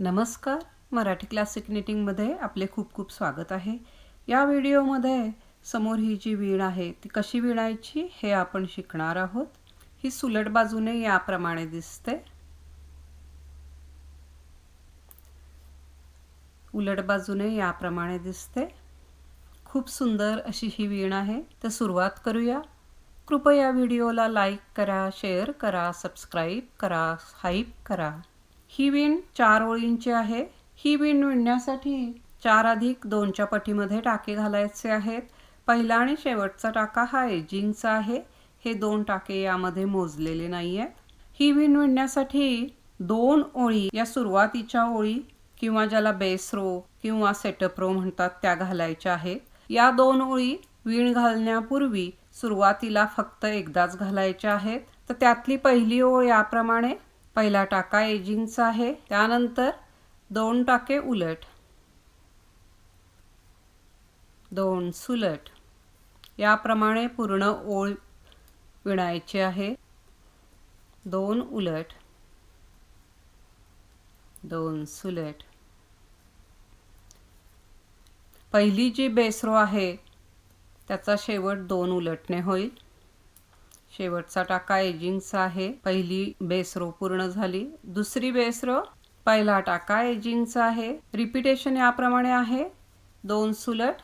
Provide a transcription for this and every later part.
नमस्कार. मराठी क्लासिक निटिंगमध्ये आपले खूप खूप स्वागत आहे. या व्हिडिओमध्ये समोर ही जी वीण आहे ती कशी विणायची हे आपण शिकणार आहोत. ही सुलट बाजूने याप्रमाणे दिसते. उलट बाजूने याप्रमाणे दिसते. खूप सुंदर अशी ही वीण आहे. तर सुरुवात करूया. कृपया व्हिडिओला लाईक करा शेअर करा सबस्क्राईब करा हाईप करा. ही विण चार ओळींची आहे. ही विण विणण्यासाठी चार अधिक दोनच्या पटीमध्ये टाके घालायचे आहेत. पहिला आणि शेवटचा टाका हा एजिंगचा आहे. हे दोन टाके यामध्ये मोजलेले नाही आहेत ही विण विणण्यासाठी दोन ओळी या सुरुवातीच्या ओळी किंवा ज्याला बेस रो किंवा सेटअप रो म्हणतात त्या घालायच्या आहेत. या दोन ओळी विण घालण्यापूर्वी सुरुवातीला फक्त एकदाच घालायच्या आहेत. तर त्यातली पहिली ओळ याप्रमाणे पहिला टाका एजिंगचा आहे. त्यानंतर दोन टाके उलट. दोन सुलट. याप्रमाणे पूर्ण ओळ विणायची आहे. दोन उलट. दोन सुलट. पहिली जी बेसरो आहे त्याचा शेवट दोन उलटणे होईल. शेवटचा टाका एजिंगचा आहे. पहिली बेसरो पूर्ण झाली. दुसरी बेसरो पहिला टाका एजिंगचा आहे. रिपिटेशन याप्रमाणे आहे. दोन सुलट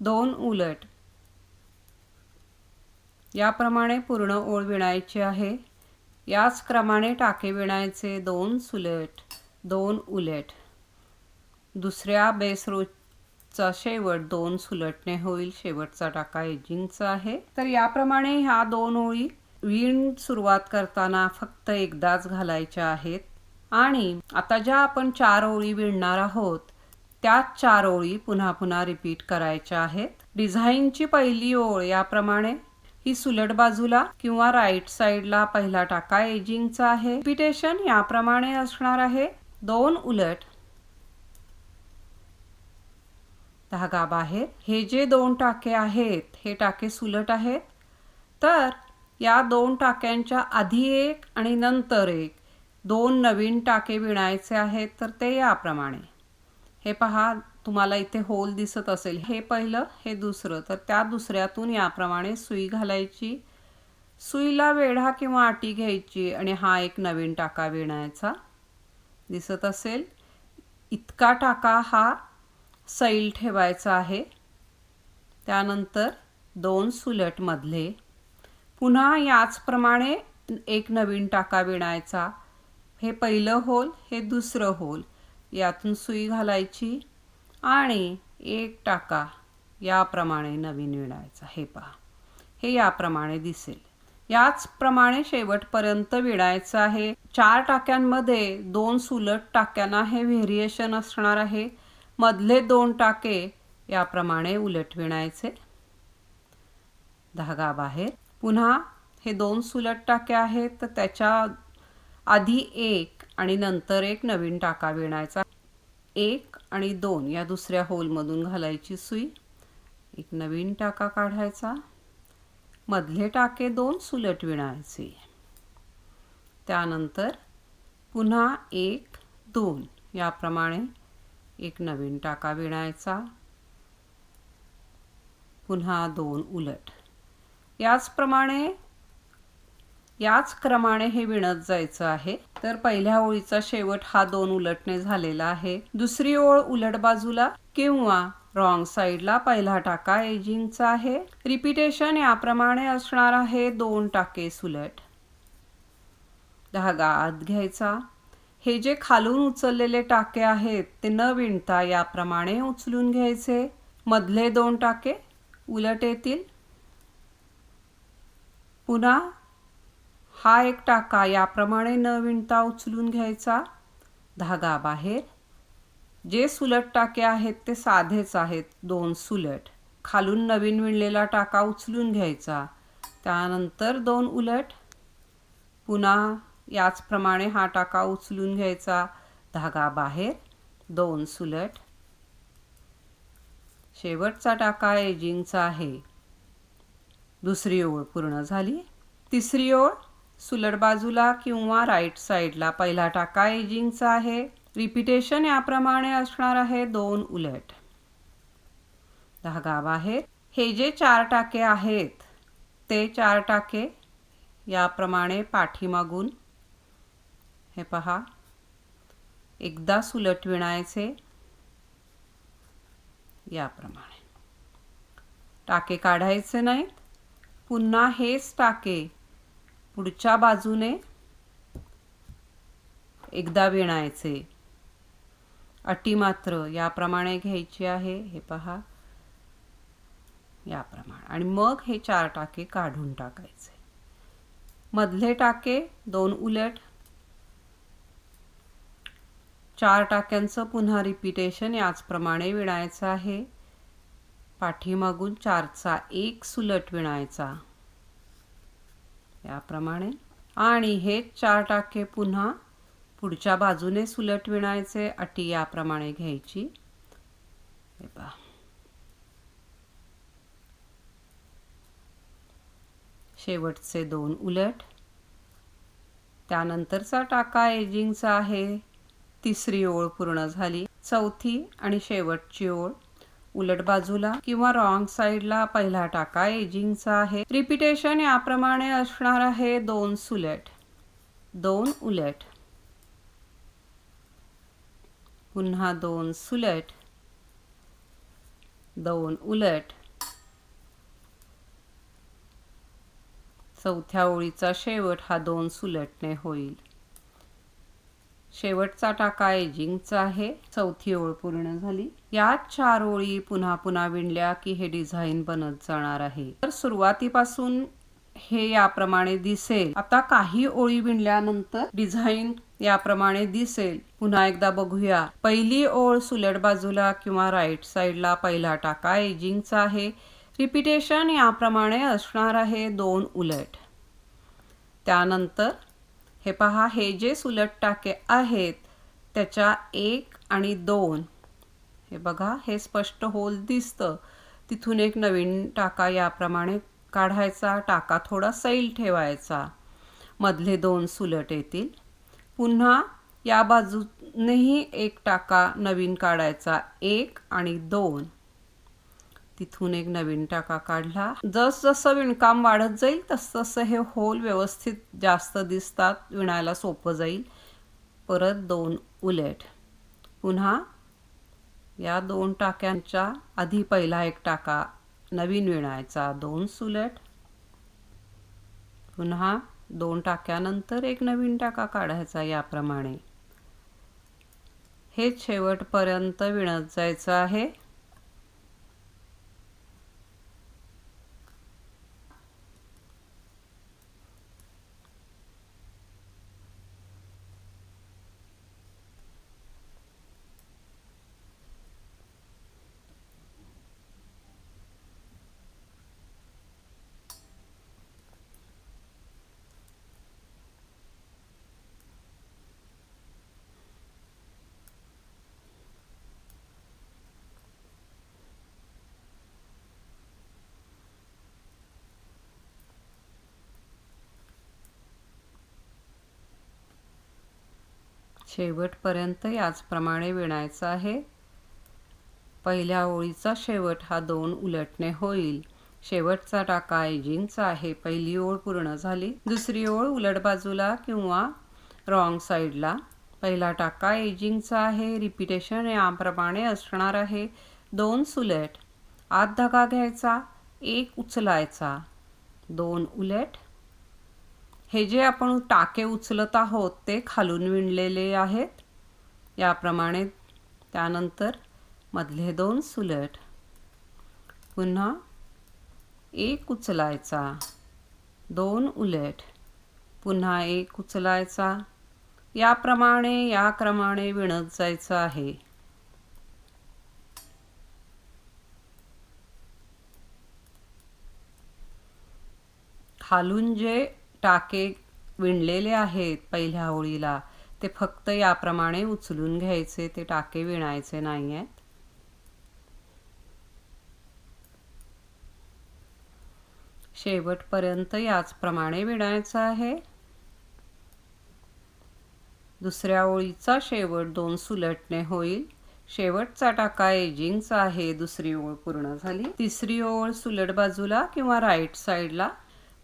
दोन उलट. याप्रमाणे पूर्ण ओळ विणायची आहे. याच क्रमाने टाके विणायचे दोन सुलट दोन उलट. दुसऱ्या बेसरो चा शेवट दोन सुलटणे होईल. शेवटचा टाका एजिंगचा आहे. तर याप्रमाणे ह्या दोन ओळी विण सुरुवात करताना फक्त एकदाच घालायच्या आहेत. आणि आता ज्या आपण चार ओळी विणणार आहोत त्याच चार ओळी पुन्हा पुन्हा रिपीट करायच्या आहेत. डिझाईनची पहिली ओळ याप्रमाणे ही सुलट बाजूला किंवा राईट साईडला पहिला टाका एजिंगचा आहे. रिपिटेशन याप्रमाणे असणार आहे. दोन उलट धागा बाहेर. हे जे दोन टाके आहेत हे टाके सुलट आहेत. तर या दोन टाक्यांच्या आधी एक आणि नंतर एक दोन नवीन टाके विणायचे आहेत तर ते याप्रमाणे. हे पहा तुम्हाला इथे होल दिसत असेल. हे पहिलं हे दुसरं. तर त्या दुसऱ्यातून याप्रमाणे सुई घालायची. सुईला वेढा किंवा आटी घ्यायची आणि हा एक नवीन टाका विणायचा. दिसत असेल. इतका टाका हा सैल ठेवायचं आहे. त्यानंतर दोन सुलटमधले. पुन्हा याचप्रमाणे एक नवीन टाका विणायचा. हे पहिलं होल हे दुसरं होल. यातून सुई घालायची आणि एक टाका याप्रमाणे नवीन विणायचा. हे पहा. हे याप्रमाणे दिसेल. याचप्रमाणे शेवटपर्यंत विणायचं आहे. चार टाक्यांमध्ये दोन सुलट टाक्यांना हे व्हेरिएशन असणार आहे. मधले दोन टाके याप्रमाणे उलट विणायचे. धागा बाहेर. पुन्हा हे दोन सुलट टाके आहेत तर त्याच्या आधी एक आणि नंतर एक नवीन टाका विणायचा. एक आणि दोन या दुसऱ्या होलमधून घालायची सुई. एक नवीन टाका काढायचा. मधले टाके दोन सुलट विणायचे. त्यानंतर पुन्हा एक दोन याप्रमाणे एक नवीन टाका विणायचा. पुन्हा दोन उलट. याचप्रमाणे याच क्रमाने हे विणत जायचं आहे. तर पहिल्या ओळीचा शेवट हा दोन उलटने झालेला आहे. दुसरी ओळ उलट बाजूला किंवा रॉंग साईडला पहिला टाका एजिंगचा आहे. रिपिटेशन याप्रमाणे असणार आहे दोन टाके सुलट. धागा आत घ्यायचा. हे जे खालून उचललेले टाके आहेत ते न विणता याप्रमाणे उचलून घ्यायचे. मधले दोन टाके उलट येतील. पुन्हा हा एक टाका याप्रमाणे न विणता उचलून घ्यायचा. धागा बाहेर. जे सुलट टाके आहेत ते साधेच आहेत दोन सुलट. खालून नवीन विणलेला टाका उचलून घ्यायचा. त्यानंतर दोन उलट. पुन्हा याचप्रमाणे हा टाका उचलून घ्यायचा. धागा बाहेर दोन सुलट. शेवटचा टाका एजिंगचा आहे. दुसरी ओळ पूर्ण झाली. तिसरी ओळ सुलट बाजूला किंवा राईट साईडला पहिला टाका एजिंगचा आहे. रिपिटेशन याप्रमाणे असणार आहे दोन उलट. धागा बाहेर. हे जे चार टाके आहेत ते चार टाके याप्रमाणे पाठीमागून हे पहा. एकदा सुलट विणायचे. याप्रमाणे. टाके काढायचे नाहीत. पुन्हा हेच टाके पुढच्या बाजूने एकदा विणायचे. अटी मात्र याप्रमाणे घ्यायची आहे. हे पहा. याप्रमाणे. आणि मग हे चार टाके काढून टाकायचे. मधले टाके दोन उलट चार टाक्यांचं पुन्हा रिपिटेशन याचप्रमाणे विणायचं आहे. पाठीमागून चारचा एक सुलट विणायचा. याप्रमाणे. आणि हे चार टाके पुन्हा पुढच्या बाजूने सुलट विणायचे अटी याप्रमाणे घ्यायची. शेवटचे दोन उलट. त्यानंतरचा टाका एजिंगचा आहे. तिसरी ओळ पूर्ण झाली. चौथी आणि शेवटची ओळ. उलट बाजूला किंवा रॉंग साईडला पहिला टाका एजिंगचा आहे. रिपिटेशन याप्रमाणे असणार आहे दोन सुलट दोन उलट. पुन्हा दोन सुलट दोन उलट. चौथ्या ओळीचा शेवट हा दोन सुलटने होईल. शेवटचा टाका एजिंगचा आहे. चौथी ओळ पूर्ण झाली. या चार ओळी पुन्हा पुन्हा विणल्या की हे डिझाईन बनत जाणार आहे. तर सुरुवातीपासून हे याप्रमाणे दिसेल. आता काही ओळी विणल्यानंतर डिझाईन याप्रमाणे दिसेल. पुन्हा एकदा बघूया. पहिली ओळ सुलट बाजूला किंवा राईट साईडला पहिला टाका एजिंगचा आहे. रिपिटेशन याप्रमाणे असणार आहे दोन उलट. त्यानंतर हे पहा हे जे सुलट टाके आहेत त्याच्या एक आणि दोन. हे बघा हे स्पष्ट होल दिसतं. तिथून एक नवीन टाका याप्रमाणे काढायचा टाका थोडा सैल ठेवायचा. मधले दोन सुलट येतील. पुन्हा या बाजूनेही एक टाका नवीन काढायचा एक आणि दोन. तिथून एक नवीन टाका काढला. जस जसं विणकाम वाढत जाईल तस तसं हे होल व्यवस्थित जास्त दिसतात विणायला सोपं जाईल. परत दोन उलट. पुन्हा या दोन टाक्यांच्या आधी पहिला एक टाका नवीन विणायचा दोन सुलट. पुन्हा दोन टाक्यानंतर एक नवीन टाका काढायचा याप्रमाणे. हे शेवटपर्यंत विणत जायचं आहे. शेवटपर्यंत याचप्रमाणे विणायचं आहे. पहिल्या ओळीचा शेवट हा दोन उलटणे होईल. शेवटचा टाका एजिंगचा आहे. पहिली ओळ पूर्ण झाली. दुसरी ओळ उलट बाजूला किंवा रॉंग साईडला. पहिला टाका एजिंगचा आहे. रिपिटेशन याप्रमाणे असणार आहे. दोन सुलट. आत धगा घ्यायचा. एक उचलायचा. दोन उलट. हे जे आपण टाके उचलत आहोत ते खालून विणलेले आहेत. याप्रमाणे त्यानंतर मधले दोन सुलट. पुन्हा एक उचलायचा दोन उलट. पुन्हा एक उचलायचा. याप्रमाणे या क्रमाने विणत जायचं आहे. खालून जे टाके विणलेले आहेत पहिल्या ओळीला ते फक्त याप्रमाणे उचलून घ्यायचे ते टाके विणायचे नाही आहेत शेवटपर्यंत याचप्रमाणे विणायचं आहे. दुसऱ्या ओळीचा शेवट दोन सुलटणे होईल. शेवटचा टाका एजिंगचा आहे दुसरी ओळ पूर्ण झाली. तिसरी ओळ सुलट बाजूला किंवा राईट साईडला.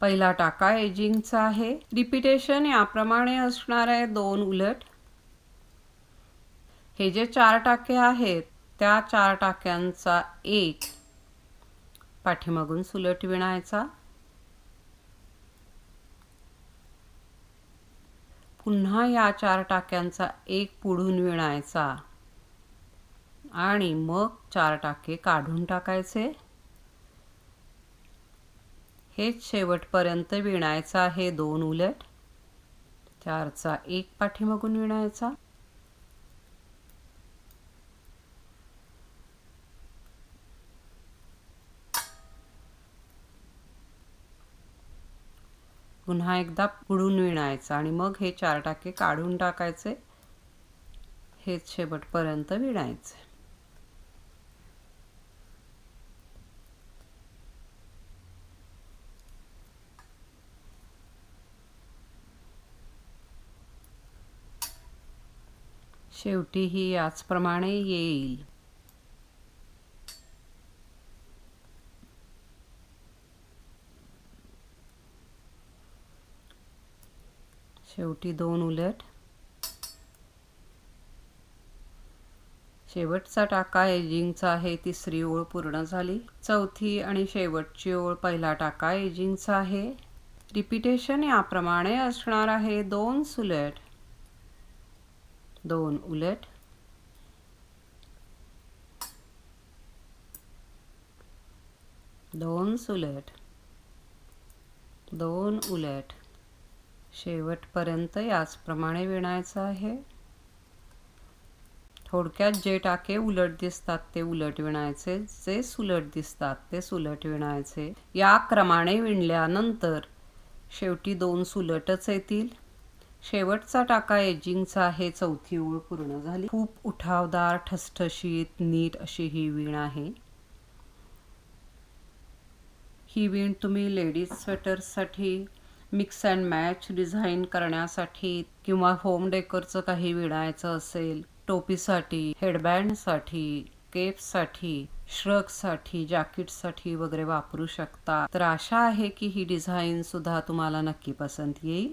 पहिला टाका एजिंगचा आहे. रिपिटेशन याप्रमाणे असणार आहे दोन उलट. हे जे चार टाके आहेत त्या चार टाक्यांचा एक पाठीमागून सुलट विणायचा. पुन्हा या चार टाक्यांचा एक पुढून विणायचा. आणि मग चार टाके काढून टाकायचे. हेच शेवटपर्यंत विणायचं आहे दोन उलट. चारचा एक पाठीमागून विणायचा. पुन्हा एकदा पुढून विणायचा आणि मग हे चार टाके काढून टाकायचे. हेच शेवटपर्यंत विणायचे. शेवटी ही याचप्रमाणे येईल. शेवटी दोन उलट. शेवटचा टाका एजिंगचा आहे तिसरी ओळ पूर्ण झाली. चौथी आणि शेवटची ओळ पहिला टाका एजिंगचा आहे. रिपिटेशन याप्रमाणे असणार आहे दोन सुलट. दोन उलट. दोन सुलट. दोन उलट. शेवटपर्यंत याचप्रमाणे विणायचं आहे. थोडक्यात जे टाके उलट दिसतात ते उलट विणायचे जे सुलट दिसतात ते सुलट विणायचे. या क्रमाने विणल्यानंतर शेवटी दोन सुलटच येतील. शेवटचा टाका एजिंगचा आहे चौथी ओळ पूर्ण झाली. खूप उठावदार ठसठशीत नीट अशी ही वीण आहे. ही वीण तुम्ही लेडीज स्वेटर्ससाठी मिक्स अँड मॅच डिझाईन करण्यासाठी किंवा होम डेकरचं काही विणायचं असेल टोपीसाठी हेडबँडसाठी केपसाठी श्रगसाठी जॅकेटसाठी वगैरे वापरू शकता. तर आशा आहे की ही डिझाईन सुद्धा तुम्हाला नक्की पसंत येईल.